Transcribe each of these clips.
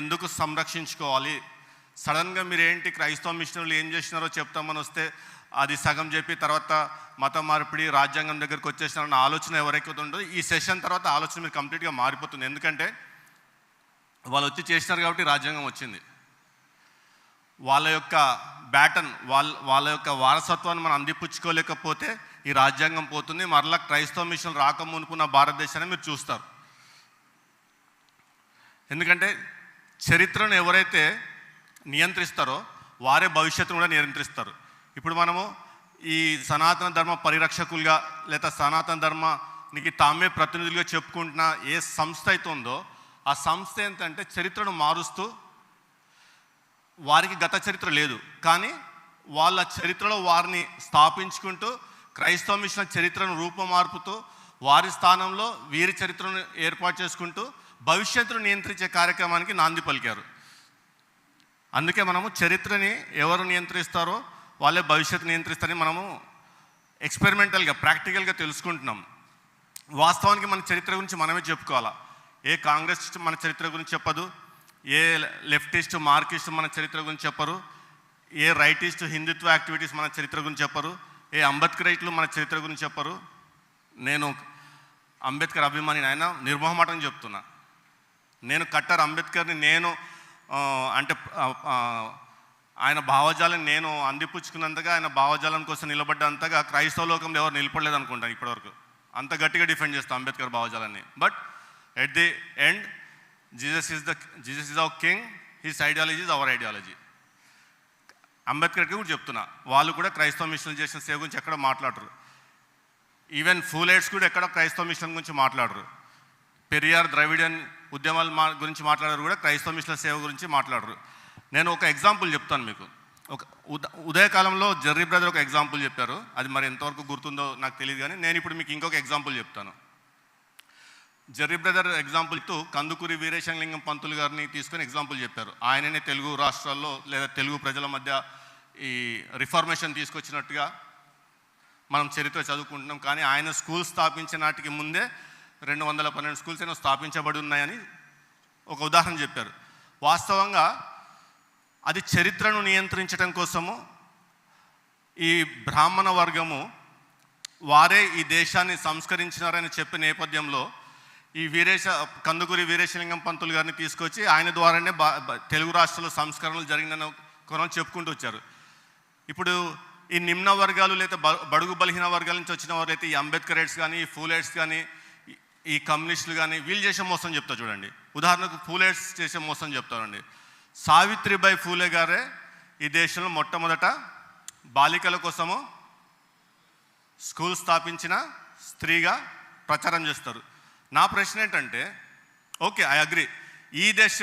ఎందుకు సంరక్షించుకోవాలి? సడన్గా మీరు ఏంటి క్రైస్తవ మిషనర్లు ఏం చేసినారో చెప్తామని వస్తే అది సగం చెప్పి తర్వాత మత మార్పిడి రాజ్యాంగం దగ్గరికి వచ్చేసినారన్న ఆలోచన ఎవరైతే ఉందో ఈ సెషన్ తర్వాత ఆలోచన మీరు కంప్లీట్గా మారిపోతుంది. ఎందుకంటే వాళ్ళు వచ్చి చేసినారు కాబట్టి రాజ్యాంగం వచ్చింది. వాళ్ళ యొక్క బ్యాటన్ వాళ్ళ వాళ్ళ యొక్క వారసత్వాన్ని మనం అందిపుచ్చుకోలేకపోతే ఈ రాజ్యాంగం పోతుంది. మరలా క్రైస్తవ మిషన్ రాకమునుకున్న భారతదేశాన్ని మీరు చూస్తారు. ఎందుకంటే చరిత్రను ఎవరైతే నియంత్రిస్తారో వారే భవిష్యత్తును కూడా నియంత్రిస్తారు. ఇప్పుడు మనము ఈ సనాతన ధర్మ పరిరక్షకులుగా లేదా సనాతన ధర్మానికి తామే ప్రతినిధులుగా చెప్పుకుంటున్న ఏ సంస్థ అయితే ఉందో ఆ సంస్థ ఏంటంటే చరిత్రను మారుస్తూ వారికి గత చరిత్ర లేదు. కానీ వాళ్ళ చరిత్రలో వారిని స్థాపించుకుంటూ క్రైస్తవ మిషన్ చరిత్రను రూపమార్పుతూ వారి స్థానంలో వీరి చరిత్రను ఏర్పాటు చేసుకుంటూ భవిష్యత్తును నియంత్రించే కార్యక్రమానికి నాంది పలికారు. అందుకే మనము చరిత్రని ఎవరు నియంత్రిస్తారో వాళ్ళే భవిష్యత్తు నియంత్రిస్తారని మనము ఎక్స్పెరిమెంటల్గా ప్రాక్టికల్గా తెలుసుకుంటున్నాం. వాస్తవానికి మన చరిత్ర గురించి మనమే చెప్పుకోవాలా? ఏ కాంగ్రెస్ మన చరిత్ర గురించి చెప్పదు? ఏ లెఫ్టిస్ట్ మార్కిస్ట్ మన చరిత్ర గురించి చెప్పరు? ఏ రైటిస్ట్ హిందుత్వ యాక్టివిటీస్ మన చరిత్ర గురించి చెప్పరు? ఏ అంబేద్కరైట్లు మన చరిత్ర గురించి చెప్పరు? నేను అంబేద్కర్ అభిమాని ఆయన నిర్మోహమాటం చెప్తున్నా. నేను కట్టర్ అంబేద్కర్ని నేను అంటే ఆయన భావజాలం నేను అందిపుచ్చుకున్నంతగా ఆయన భావజాలం కోసం నిలబడ్డంతగా క్రైస్తవ లోకంలో ఎవరు నిలబడలేదు అనుకుంటాను ఇప్పటివరకు. అంత గట్టిగా డిఫెండ్ చేస్తాం అంబేద్కర్ భావజాలాన్ని. But at the end Jesus is the Jesus is our king his ideology is our ideology అంబేద్కర్కి కూడా చెప్తున్నా. వాళ్ళు కూడా క్రైస్తవ మిషన్ చేసిన సేవ గురించి ఎక్కడ మాట్లాడరు. ఈవెన్ ఫూలేట్స్ కూడా ఎక్కడ క్రైస్తవ మిషన్ గురించి మాట్లాడరు. పెరియార్ ద్రవిడియన్ ఉద్యమాల మా గురించి మాట్లాడారు కూడా క్రైస్తవ మిషన్ సేవ గురించి మాట్లాడరు. నేను ఒక ఎగ్జాంపుల్ చెప్తాను మీకు. ఒక ఉద ఉదయకాలంలో జర్రీ బ్రదర్ ఒక ఎగ్జాంపుల్ చెప్పారు. అది మరి ఎంతవరకు గుర్తుందో నాకు తెలియదు కానీ నేను ఇప్పుడు మీకు ఇంకొక ఎగ్జాంపుల్ చెప్తాను. జర్రీ బ్రదర్ ఎగ్జాంపుల్ కందుకూరి వీరేశలింగం పంతులు గారిని తీసుకొని ఎగ్జాంపుల్ చెప్పారు. ఆయననే తెలుగు రాష్ట్రాల్లో లేదా తెలుగు ప్రజల మధ్య ఈ రిఫార్మేషన్ తీసుకొచ్చినట్టుగా మనం చరిత్ర చదువుకుంటున్నాం. కానీ ఆయన స్కూల్ స్థాపించిన నాటికి ముందే రెండు వందల పన్నెండు స్కూల్స్ ఏమో స్థాపించబడి ఉన్నాయని ఒక ఉదాహరణ చెప్పారు. వాస్తవంగా అది చరిత్రను నియంత్రించడం కోసము ఈ బ్రాహ్మణ వర్గము వారే ఈ దేశాన్ని సంస్కరించినారని చెప్పే నేపథ్యంలో ఈ వీరేశ కందుకూరి వీరేశలింగం పంతులు గారిని తీసుకొచ్చి ఆయన ద్వారానే బా తెలుగు రాష్ట్రాల్లో సంస్కరణలు జరిగిన కొనం చెప్పుకుంటూ వచ్చారు. ఇప్పుడు ఈ నిమ్న వర్గాలు లేదా బడుగు బలహీన వర్గాల నుంచి వచ్చిన వారు అయితే ఈ అంబేద్కరైట్స్ కానీ ఈ ఫూలేట్స్ కానీ ఈ- కమ్యూనిస్టులు కానీ వీళ్ళు చేసే మోసం చెప్తా చూడండి. ఉదాహరణకు ఫూలైట్స్ చేసే మోసం చెప్తారండి. సావిత్రిబాయి ఫూలే గారే ఈ దేశంలో మొట్టమొదట బాలికల కోసము స్కూల్ స్థాపించిన స్త్రీగా ప్రచారం చేస్తారు. నా ప్రశ్న ఏంటంటే ఓకే ఐ అగ్రి. ఈ దేశ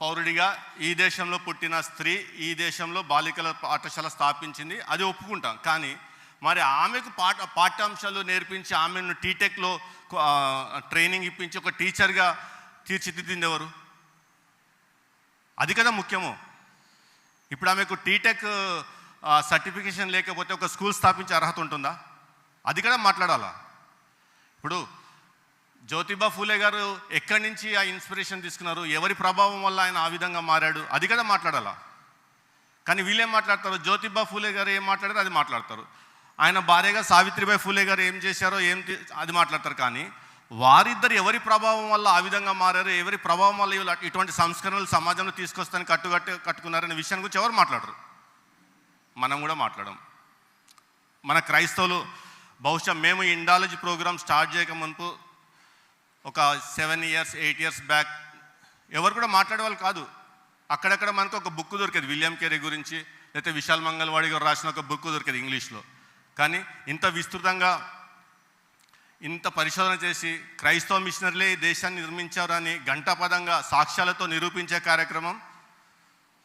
పౌరుడిగా ఈ దేశంలో పుట్టిన స్త్రీ ఈ దేశంలో బాలికల పాఠశాల స్థాపించింది అది ఒప్పుకుంటాం. కానీ మరి ఆమెకు పాఠ పాఠ్యాంశాలు నేర్పించి ఆమెను టీటెక్లో ట్రైనింగ్ ఇప్పించి ఒక టీచర్గా తీర్చిదిద్దింది ఎవరు అది కదా ముఖ్యము. ఇప్పుడు ఆమెకు టీటెక్ సర్టిఫికేషన్ లేకపోతే ఒక స్కూల్ స్థాపించే అర్హత ఉంటుందా? అది కూడా మాట్లాడాలా? ఇప్పుడు జ్యోతిబా ఫూలే గారు ఎక్కడి నుంచి ఆ ఇన్స్పిరేషన్ తీసుకున్నారు? ఎవరి ప్రభావం వల్ల ఆయన ఆ విధంగా మారాడు? అది కదా మాట్లాడాలా? కానీ వీళ్ళేం మాట్లాడతారు? జ్యోతిబా ఫూలే గారు ఏం మాట్లాడారు అది మాట్లాడతారు. ఆయన భార్యగా సావిత్రిబాయి ఫూలే గారు ఏం చేశారో ఏం అది మాట్లాడతారు కానీ వారిద్దరు ఎవరి ప్రభావం వల్ల ఆ విధంగా మారారు ఎవరి ప్రభావం వల్ల ఇటువంటి సంస్కరణలు సమాజంలో తీసుకొస్తాను కట్టుకట్టు కట్టుకున్నారనే విషయం గురించి ఎవరు మాట్లాడరు. మనం కూడా మాట్లాడము. మన క్రైస్తవులు బహుశా మేము ఇండాలజీ ప్రోగ్రామ్ స్టార్ట్ చేయక మునుపు ఒక seven years eight years back ఎవరు కూడా మాట్లాడేవాళ్ళు కాదు. అక్కడక్కడ మనకు ఒక బుక్ దొరికేది విలియం కేరీ గురించి లేకపోతే విశాల్ మంగళవాడి గారు రాసిన ఒక బుక్ దొరికేది ఇంగ్లీష్లో. కానీ ఇంత విస్తృతంగా ఇంత పరిశోధన చేసి క్రైస్తవ మిషనరీలే ఈ దేశాన్ని నిర్మించారని గంటాపదంగా సాక్ష్యాలతో నిరూపించే కార్యక్రమం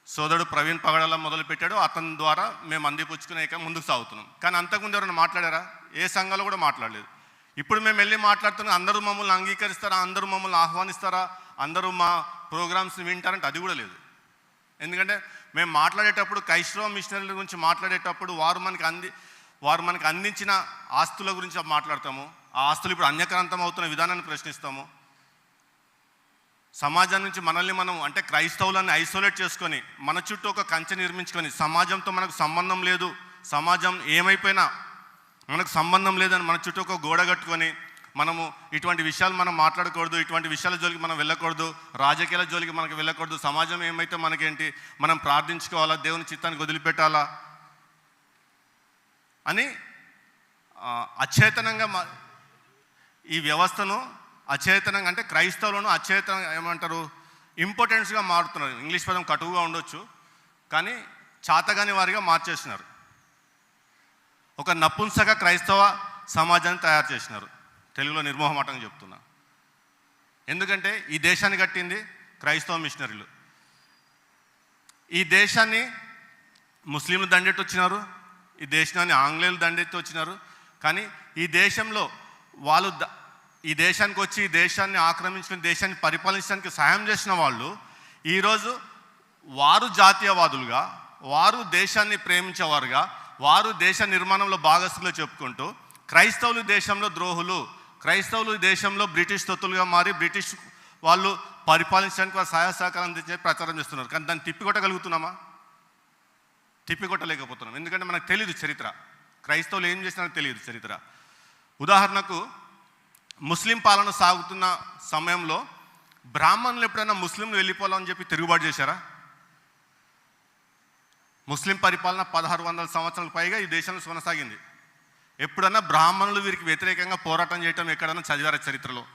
సోదరుడు ప్రవీణ్ పగడల మొదలుపెట్టాడు. అతని ద్వారా మేము అందిపుచ్చుకునేక ముందుకు సాగుతున్నాం. కానీ అంతకుముందు ఎవరైనా మాట్లాడారా? ఏ సంఘాలు కూడా మాట్లాడలేదు. ఇప్పుడు మేము వెళ్ళి మాట్లాడుతున్నాం. అందరూ మమ్మల్ని అంగీకరిస్తారా? అందరూ మమ్మల్ని ఆహ్వానిస్తారా? అందరూ మా ప్రోగ్రామ్స్ని వింటారంటే అది కూడా లేదు. ఎందుకంటే మేము మాట్లాడేటప్పుడు క్రైస్తవ మిషనరీల గురించి మాట్లాడేటప్పుడు వారు మనకి అంది వారు మనకు అందించిన ఆస్తుల గురించి మాట్లాడతాము. ఆ ఆస్తులు ఇప్పుడు అన్యక్రాంతం అవుతున్న విధానాన్ని ప్రశ్నిస్తాము. సమాజం నుంచి మనల్ని మనం అంటే క్రైస్తవులని ఐసోలేట్ చేసుకొని మన చుట్టూ ఒక కంచె నిర్మించుకొని సమాజంతో మనకు సంబంధం లేదు సమాజం ఏమైపోయినా మనకు సంబంధం లేదని మన చుట్టూ ఒక గోడ కట్టుకొని మనము ఇటువంటి విషయాలు మనం మాట్లాడకూడదు ఇటువంటి విషయాల జోలికి మనం వెళ్ళకూడదు రాజకీయాల జోలికి మనకు వెళ్ళకూడదు సమాజం ఏమైతే మనకేంటి మనం ప్రార్థించుకోవాలా దేవుని చిత్తానికి వదిలిపెట్టాలా అని అచేతనంగా మా ఈ వ్యవస్థను అచేతనంగా అంటే క్రైస్తవులను అచేతనంగా ఏమంటారు ఇంపార్టెన్స్గా మారుతున్నారు. ఇంగ్లీష్ పదం కటువుగా ఉండొచ్చు కానీ చాతగాని వారిగా మార్చేసినారు. ఒక నపుంసక క్రైస్తవ సమాజాన్ని తయారు చేసినారు. తెలుగులో నిర్మోహమాటంగా చెప్తున్నా. ఎందుకంటే ఈ దేశాన్ని కట్టింది క్రైస్తవ మిషనరీలు. ఈ దేశాన్ని ముస్లింలు దండెట్టు వచ్చినారు ఈ దేశాన్ని ఆంగ్లేయులు దండెత్తి వచ్చినారు. కానీ ఈ దేశంలో వాళ్ళు ఈ దేశానికి వచ్చి ఈ దేశాన్ని ఆక్రమించుకుని దేశాన్ని పరిపాలించడానికి సహాయం చేసిన వాళ్ళు ఈరోజు వారు జాతీయవాదులుగా వారు దేశాన్ని ప్రేమించేవారుగా వారు దేశ నిర్మాణంలో భాగస్థులు చెప్పుకుంటూ క్రైస్తవులు దేశంలో ద్రోహులు క్రైస్తవులు దేశంలో బ్రిటిష్ తొత్తులుగా మారి బ్రిటిష్ వాళ్ళు పరిపాలించడానికి వారు సహాయ సహకారం అందించే ప్రచారం చేస్తున్నారు. కానీ దాన్ని తిప్పికొట్టగలుగుతున్నామా? తిప్పికొట్టలేకపోతున్నాం. ఎందుకంటే మనకు తెలియదు చరిత్ర. క్రైస్తవులు ఏం చేసినారో తెలియదు చరిత్ర. ఉదాహరణకు ముస్లిం పాలన సాగుతున్న సమయంలో బ్రాహ్మణులు ఎప్పుడైనా ముస్లింలు వెళ్ళిపోవాలని చెప్పి తిరుగుబాటు చేశారా? ముస్లిం పరిపాలన పదహారు వందల సంవత్సరాల పైగా ఈ దేశంలో కొనసాగింది. ఎప్పుడన్నా బ్రాహ్మణులు వీరికి వ్యతిరేకంగా పోరాటం చేయటం ఎక్కడన్నా చదివారు చరిత్రలో?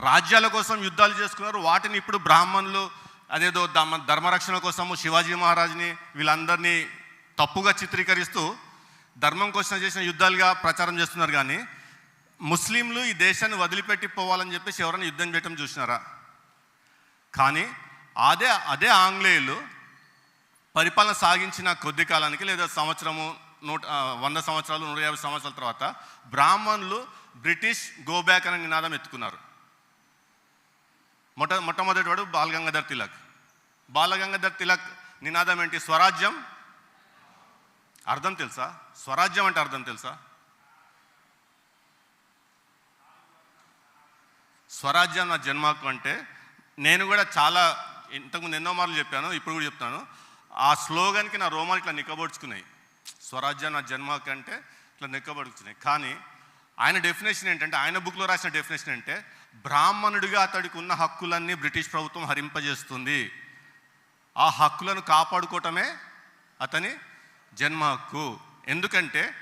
రాజ్యాల కోసం యుద్ధాలు చేసుకున్నారు. వాటిని ఇప్పుడు బ్రాహ్మణులు అదేదో దమ ధర్మరక్షణ కోసము శివాజీ మహారాజ్ని వీళ్ళందరినీ తప్పుగా చిత్రీకరిస్తూ ధర్మం కోసం చేసిన యుద్ధాలుగా ప్రచారం చేస్తున్నారు కానీ ముస్లింలు ఈ దేశాన్ని వదిలిపెట్టి పోవాలని చెప్పేసి ఎవరైనా యుద్ధం చేయటం చూసినారా? కానీ అదే అదే ఆంగ్లేయులు పరిపాలన సాగించిన కొద్ది కాలానికి లేదా సంవత్సరము నూట వంద సంవత్సరాలు నూట యాభై సంవత్సరాల తర్వాత బ్రాహ్మణులు బ్రిటిష్ గోబ్యాక్ అనే నినాదం ఎత్తుకున్నారు. మొట్ట మొట్టమొదటి వాడు బాలగంగాధర్ తిలక్. బాలగంగాధర్ తిలక్ నినాదం ఏంటి? స్వరాజ్యం? అర్థం తెలుసా? స్వరాజ్యం అంటే అర్థం తెలుసా? స్వరాజ్యం నా జన్మకు అంటే నేను కూడా చాలా ఇంతకుముందు ఎన్నో మార్లు చెప్పాను ఇప్పుడు కూడా చెప్తాను. ఆ స్లోగన్కి నా రోమాలు ఇట్లా నిక్కబడుచుకున్నాయి. స్వరాజ్యం నా జన్మకు అంటే ఇట్లా నిక్కబడుచుకున్నాయి. కానీ ఆయన డెఫినేషన్ ఏంటంటే ఆయన బుక్లో రాసిన డెఫినేషన్ అంటే బ్రాహ్మణుడిగా అతడికి ఉన్న హక్కులన్నీ బ్రిటిష్ ప్రభుత్వం హరింపజేస్తుంది. ఆ హక్కులను కాపాడుకోవటమే అతని జన్మ హక్కు ఎందుకంటే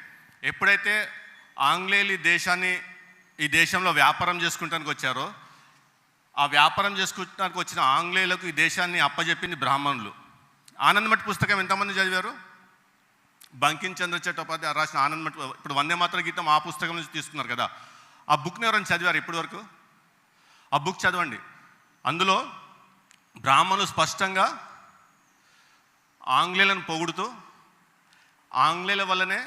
ఎప్పుడైతే ఆంగ్లేయులు ఈ దేశాన్ని ఈ దేశంలో వ్యాపారం చేసుకుంటానికి వచ్చారో ఆ వ్యాపారం చేసుకుంటానికి వచ్చిన ఆంగ్లేయులకు ఈ దేశాన్ని అప్పజెప్పింది బ్రాహ్మణులు. ఆనందమఠ్ పుస్తకం ఎంతమంది చదివారు? బంకిం చంద్ర చట్టోపాధ్యాయ రాసిన ఆనందమఠ్ ఇప్పుడు వందే మాత్ర గీతం ఆ పుస్తకం నుంచి తీసుకున్నారు కదా. ఆ బుక్ని ఎవరైనా చదివారు ఇప్పటి వరకు? ఆ బుక్ చదవండి. అందులో బ్రాహ్మణులు స్పష్టంగా ఆంగ్లేయులను పొగుడుతూ ఆంగ్లేయుల వల్లనే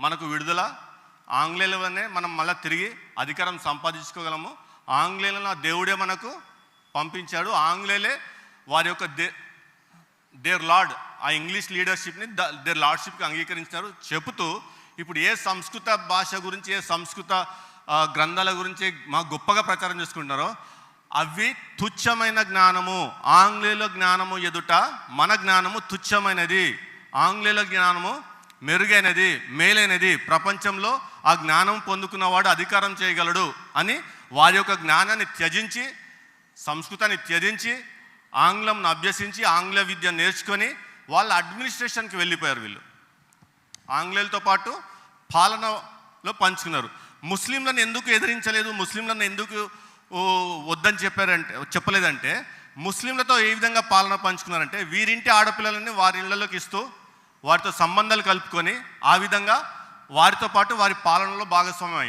మనకు విడుదల ఆంగ్లేయుల వల్లనే మనం మళ్ళీ తిరిగి అధికారం సంపాదించుకోగలము. ఆంగ్లేయులను ఆ దేవుడే మనకు పంపించాడు. ఆంగ్లేయులే వారి యొక్క దే దేర్ లార్డ్ ఆ ఇంగ్లీష్ లీడర్షిప్ని దేర్ లార్డ్షిప్కి అంగీకరించారు చెబుతూ ఇప్పుడు ఏ సంస్కృత భాష గురించి ఏ సంస్కృత గ్రంథాల గురించి మా గొప్పగా ప్రచారం చేసుకుంటున్నారో అవి తుచ్చమైన జ్ఞానము. ఆంగ్లేయుల జ్ఞానము ఎదుట మన జ్ఞానము తుచ్చమైనది. ఆంగ్లేయుల జ్ఞానము మెరుగైనది మేలైనది. ప్రపంచంలో ఆ జ్ఞానం పొందుకున్నవాడు అధికారం చేయగలడు అని వారి యొక్క జ్ఞానాన్ని త్యజించి సంస్కృతాన్ని త్యజించి ఆంగ్లంను అభ్యసించి ఆంగ్ల విద్య నేర్చుకొని వాళ్ళ అడ్మినిస్ట్రేషన్కి వెళ్ళిపోయారు వీళ్ళు. ఆంగ్లేయులతో పాటు పాలనలో పంచుకున్నారు. ముస్లింలను ఎందుకు ఎదిరించలేదు? ముస్లింలను ఎందుకు వద్దని చెప్పారంటే చెప్పలేదంటే ముస్లింలతో ఏ విధంగా పాలన పంచుకున్నారంటే వీరింటి ఆడపిల్లలని వారి ఇళ్ళలోకి ఇస్తూ వారితో సంబంధాలు కలుపుకొని ఆ విధంగా వారితో పాటు వారి పాలనలో భాగస్వామ్యం